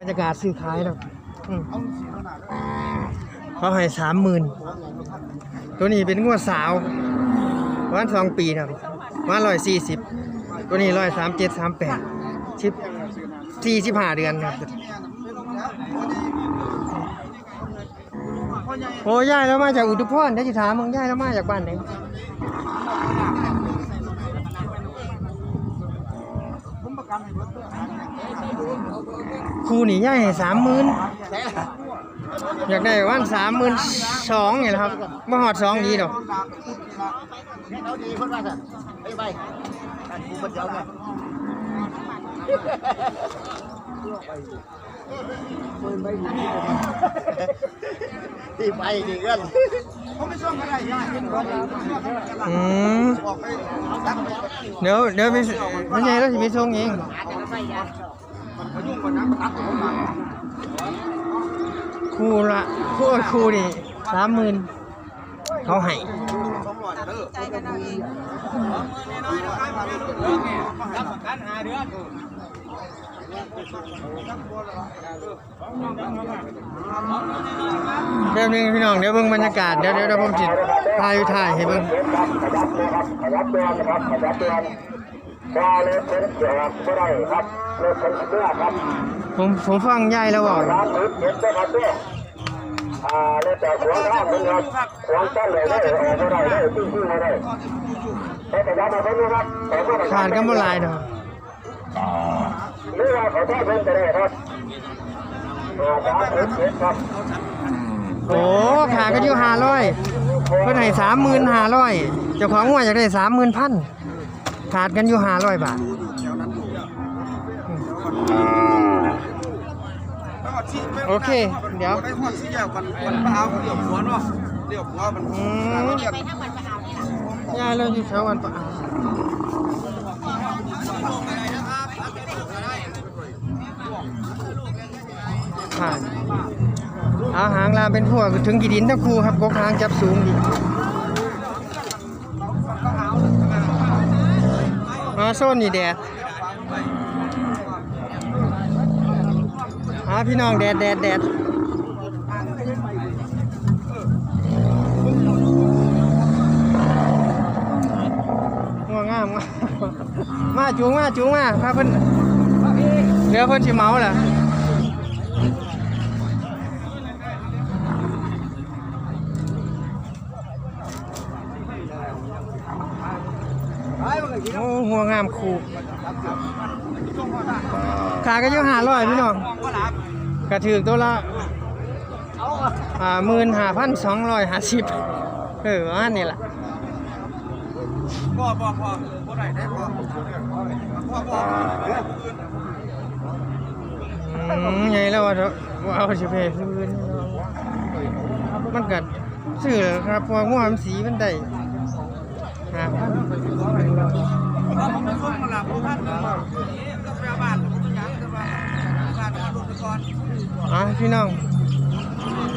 บรรยากาศซื้อขายแล้วเขาให้สามหมื่นตัวนี้เป็นงวดสาวประมาณสองปีนะครับประมาร้อยสี่สิบตัวนี้ร้อยสามเจ็ดสามแปดสิบสี่สิบห้าเดือนครับโอ้ย่ายแล้วมาจากอุทุพรได้จิถามมึงย่ายแล้วมาจากบ้านไหน ครูนี่ย่ายสามหมื่นอยากได้วันสามหมื่นสองไงล่ะครับมาหอดสองดีดอกเอาดีไปไปอันกูเพิ่นจะเอาไงที่ไปดีกันอืมเดี๋ยวเดี๋ยวไปไม่ใช่แล้วสิไปส่งเอง ครูละครูครูนี่สามหมื่นเขาให้สองร้อยเด้อใจกันหาเอาเองแป๊บนึงพี่น้องเดี๋ยวเบิ่งบรรยากาศเดี๋ยวเดี๋ยวเดี๋ยวผมจิถ่ายอยู่ถ่ายให้เบิ่ง ขยับตัวนะครับขยับตัวถ้ารถเป็นเสียงไม่ได้ครับรถเป็นเสื้อครับผมผมฟังยายแล้วบอกร้านรถเห็นได้ครับเนี่ยอ่ารถจากขวางทางนึงครับขวางต้นเลยได้ออกไม่ได้ได้ขึ้นขึ้นไม่ได้แต่ขยับมาเพิ่มนะครับแต่ก็ขาดกันบ่หลายดอกหรือว่าขอโทษเพิ่มก็ได้ครับอ่าร้านรถเห็นครับโอ้ขาดกันอยู่ห้าร้อยเพิ่นให้สามหมื่นห้าร้อยเจ้าของหัวอยากได้สามหมื่นพัน ขาดกันอยู่ห้าร้อยบาทโอเค เดี๋ยวไปหอดสี่แยกกันมันมาเอาเดี่ยวหัวเนาะเดี่ยวหัวมันอืมยายเราอยู่แถววันปะผ่านเอาหางลามเป็นพวกถึงกี่ดินทั้งคู่ครับกกหางจับสูงดีาโซนนี่แดดหาพี่น้องแดดแดดแดดง่วงงามมาจูงมาจูงมาพาเพิ่นเดี๋ยวเพิ่นสิเมาล่ะ โอ้หัวงามคู่ขาก็ยู่ห้าร้อยพี่น้องกระถือตัวละอ่าหมื่นห้าพันสองร้อยห้าสิบเออว่านี่แหละบ่บ่พอบ่ได้ได้พอพอบ่อืมไงแล้วว่าเอว่าเอาสิเพซื้อนี่เนาะมันก็ซื้อครับพราะว่างัวมสีมันได้ห้าพัน ผมไปส่งมาละผมพันแล้วก็ไปบ้านผมจะยังจะมาบ้านมาดูไปก่อน อะ พี่น้อง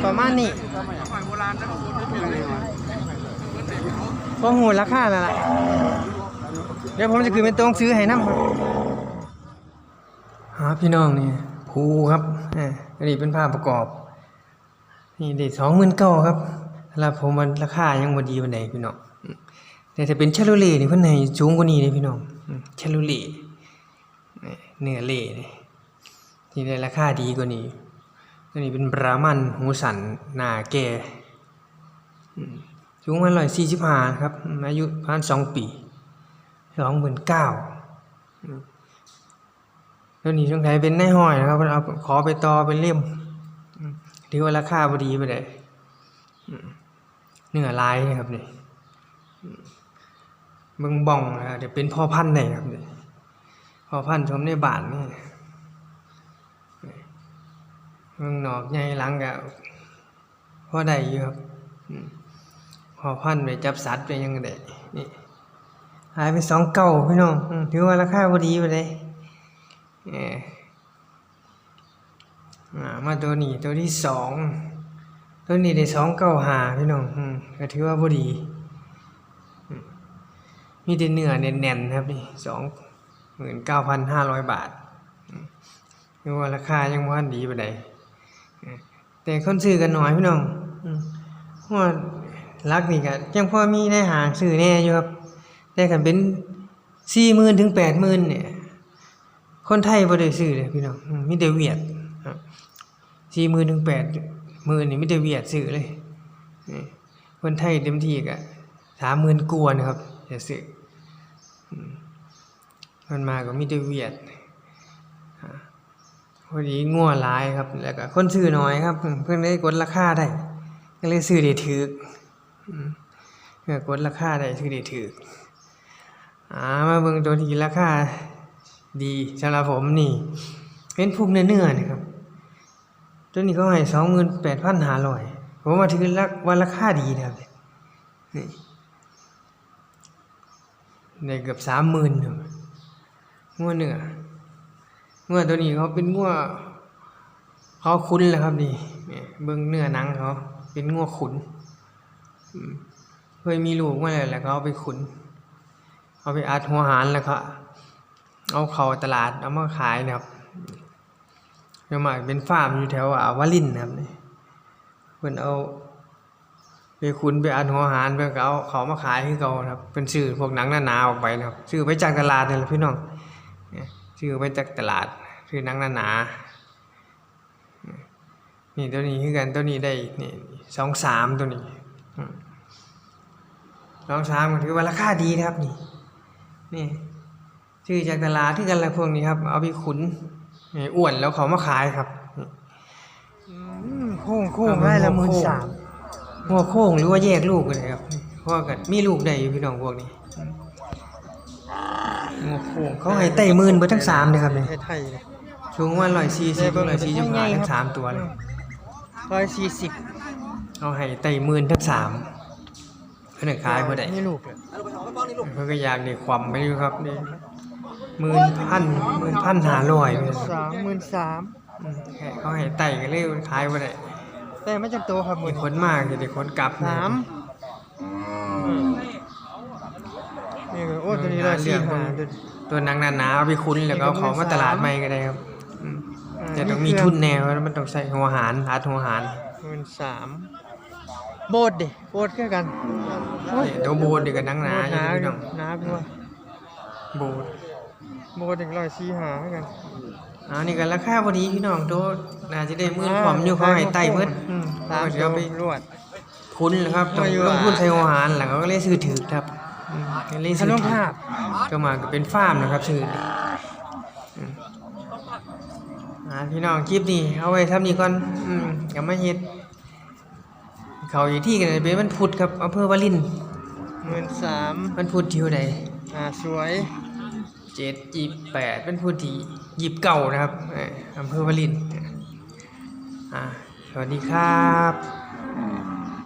ประมาณนี้สมัยโบราณนะคุณไม่เป็นไรพอหูราคาแล้วล่ะ เดี๋ยวผมจะคือเป็นตรงซื้อให้น้ำครับหาพี่น้องนี่ภูครับอ่าอันนี้เป็นภาพประกอบ นี่เด็ดสองหมื่นเก้าครับแล้วผมมันราคายังบ่ดีปานใดพี่น้องแต่ถ้าเป็นชาลูเล่นี่เพิ่นให้สูงกว่านี้เลยพี่น้องอืมชาลูเล่เนื้อเล่นี่ที่ได้ราคาดีกว่านี้ อันนี้เป็นบรามันหูสันหน้าแก่อืมสูงมา145ครับอายุประมาณ2ปี29,000อืมแล้วนี่สงสัยเป็นในห้อยนะครับเพิ่นเอาขอไปต่อเป็นเล่มถือว่าราคาพอดีไปเลยเนื้อลายนี่ครับนี่มเบิ่งบองนะเดี๋ยวเป็นพ่อพันธุ์ได้ครับนี่พ่อพันธุ์ชมในบ้านนี่ เบิ่งหนอกใหญ่หลังก็พอได้อยู่ครับพอพันไปจับสัตว์ไปยังได้นี่หายไปสองเก้าพี่น้องถือว่าราคาพอดีไปเลยเออมาตัวนี้ตัวที่สองตัวนี้ได้สองเก้าหาพี่น้องก็ถือว่าพอดี มีแต่เนื้อแน่นๆครับนี่สองหมื่นเก้าพันห้าร้อยบาทอืมยังว่าราคายังบ่ทันดีไปเออ แต่คนซื้อกันน้อยพี่น้องอืมเพราะว่าลักนี่ก็ยังพอมีในห้างซื้อแน่อยู่ครับ แต่คันเป็น40,000ถึง80,000เนี่ย คนไทยบ่ได้ซื้อเลยพี่น้องอืมมีแต่เวียดครับ40,000ถึง80,000นี่มีแต่เวียดซื้อเลยนี่คนไทยเต็มที่ก็30,000กว่านะครับจะซื้ออืมมันมาก็มีแต่เวียดอ่า พอดีงัวหลายครับ แล้วก็คนซื้อน้อยครับ เพิ่นได้กดราคาได้ ก็เลยซื้อได้ถูกอืมเพื่อกดราคาได้ซื้อได้ถูกอ่ามาเบิ่งตัวที่ราคาดีสำหรับผมนี่ เป็นพวกเนื้อเนื้อๆนะครับ ตัวนี้เขาให้สองหมื่นแปดพันห้าร้อยผมว่าถือราว่าราคาดีนะครับนี่ได้เกือบสามหมื่นงัวเนื้อ งัวตัวนี้เขาเป็นงัวเขาคุ้นแล้วครับนี่เบิ่งเนื้อหนังเขาเป็นงัวขุนเคยมีลูกมาแล้วแล้วเอาไปขุนเอาไปอัดหัวหารแล้วก็เอาเข้าตลาดเอามาขายนะครับเดี๋ยวมาเป็นฟาร์มอยู่แถวอ่าวลินนะครับนี่เพิ่นเอาไปขุนไปอัดหัวหารเพิ่นก็เอาเขามาขายให้เขาครับ เป็นซื้อพวกหนังหนาๆออกไปนะครับซื้อไปจากตลาดนี่แหละพี่น้องเนี่อไปจากตลาด ซื้อหนังหนาๆนี่ตัวนี้คือกันตัวนี้ได้นี่สองสามตัวนี้อืมสองสามก็ถือว่าราคาดีนะครับนี่นี่ซื้อจากตลาดที่กันอะไรพวกนี้ครับ เอาไปขุนให้อ้วนแล้วเขามาขายครับโค้งโค้งได้ละหมื่นสามหัวโค้งหรือว่าแยกลูกเลยครับเพราะว่ากันมีลูกได้อยู่พี่น้องพวกนี้หัวโค้งเขาให้ไต่หมื่นเบิดทั้งสามเลยครับเนี่ยไทยๆเลย สูงว่าร้อยสี่สิบร้อยสี่สิบห้าทั้งสามตัวเลยร้อยสี่สิบเขาให้ไต่หมื่นทั้งสามเพื่อนขายเพื่อได้นี่ลูกเลยเพื่อนก็อยากได้ความไปอยู่ครับนี่หมื่นพันหมื่นพันห้าร้อยสามหมื่นสามเขาให้ไต่กันเลยขายเพื่อได้แต่ไม่จำตัวครับหมีมื่นคนมากจะได้คนกลับสามนี่ก็โอ้ตัวนี้ร้อยสี่ห้าตัวตัวหนังหนาๆเอาไปคุ้นแล้วก็เอาของมาตลาดใหม่ก็ได้ครับอืม แต่ต้องมีทุนแนวแล้วมันต้องใส่หัวหารอัดหัวหารหมื่นสามโบดดิโบดคือกันโอ้ยเดี๋ยวโบนดีกับหนังหนาอหยู่นาพี่น้องหนาพี่ว่าโบนโบดอีกร้อยสี่ห้าคือกันอ่านี่ก็ราคาพอดีพี่น้องโตน่าจะได้หมื่นความอยู่เขาให้ไต่เพิ่น อืมสามเดี๋ยวไปรวดคุ้นแล้วครับต้องมาอยู่ลงทุนอะ ใส่หัวหารแล้วเขาก็เลยซื้อถือครับอืมก็เลยขซื้อนมถือภาพก็มาก็เป็นฟาร์มนะครับซื้ออืม อ่าพี่น้องคลิปนี้เอาไว้ทำนี้ก่อนอืมก็มาเฮ็ดเขาอยู่ที่กันเป็นวันพุธครับอำเภอวารินหมื่นสามวันพุธที่เท่าใดอ่าสวยเจ็ดยี่แปดเป็นพุธที่ยี่เก่านะครับเอ่ออำเภอวารินอ่าสวัสดีครับ